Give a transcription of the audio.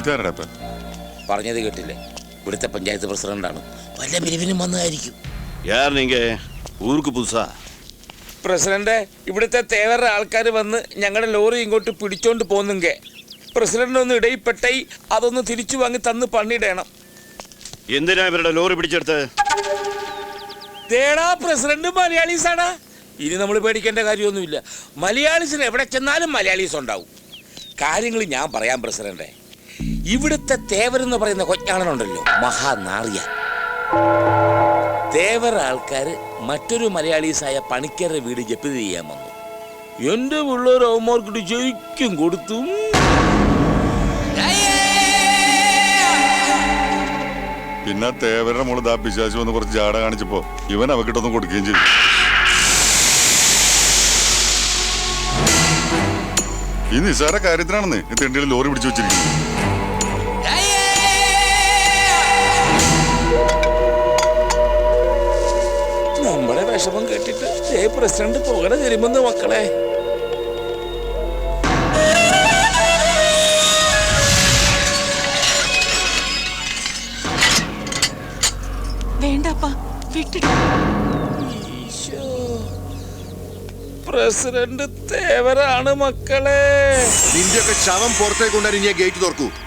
ഇതാരടാ ഇപ്പൊ പറഞ്ഞത് കേട്ടില്ലേ ഇവിടുത്തെ പഞ്ചായത്ത് പ്രസിഡന്റാണ് വല്ല പിരിവിനും വന്നതായിരിക്കും யார் நீங்க ஊருக்கு புதுசா പ്രസിഡന്റ് ഇവിടുത്തെ തേവരുടെ ആൾക്കാർ വന്ന് ഞങ്ങളുടെ ലോറി ഇങ്ങോട്ട് പിടിച്ചോണ്ട് പോന്നുങ്കെ പ്രസിഡന്റ് ഒന്ന് ഇടയിൽപ്പെട്ടായി അതൊന്ന് തിരിച്ചു വാങ്ങി തന്ന് പണിയിടണം എന്തിനാ ഇവരുടെ ലോറി പിടിച്ചെടുത്ത് തേടാ പ്രസിഡന്റ് മലയാളീസാണ് ഇനി നമ്മൾ പേടിക്കേണ്ട കാര്യമൊന്നുമില്ല മലയാളീസിന് എവിടെ ചെന്നാലും മലയാളീസ് ഉണ്ടാവും കാര്യങ്ങൾ ഞാൻ പറയാം പ്രസിഡന്റെ ഇവിടുത്തെ തേവരെന്ന് പറയുന്ന കൊഞ്ഞാണനുണ്ടല്ലോ മഹാനാറിയ. തേവർ ആൾക്കാർ മറ്റൊരു മലയാളീസായ പണിക്കരുടെ വീട് ജപ്തി ചെയ്യാൻ വന്നു. എന്റെ പിള്ളേർ അവന്മാർക്കിട്ട് ശരിക്കും കൊടുത്തു. പിന്നെ തേവരുടെ മുകളിൽ ദാ പിശാശു വന്ന് കുറച്ച് ജാട കാണിച്ചപ്പോ ഇവൻ അവക്കിട്ടൊന്നും കൊടുക്കുകയും ചെയ്തു. ഈ നിസ്സാര കാര്യത്തിനാണെന്ന് ഈ തെണ്ടിയിൽ ലോറി പിടിച്ചു വെച്ചിരിക്കുന്നത്. വിഷമം കേട്ടിട്ട് ഏ പ്രസിഡന്റ് പോകണ തരുമെന്ന് മക്കളെ. വേണ്ടപ്പാ വിട്ടിട്ട് പ്രസിഡന്റ് തേവരാണ് മക്കളെ. നിന്റെയൊക്കെ ശവം പുറത്തേക്ക് കൊണ്ടുവരാൻ ഇനി ഗേറ്റ് തുറക്കൂ.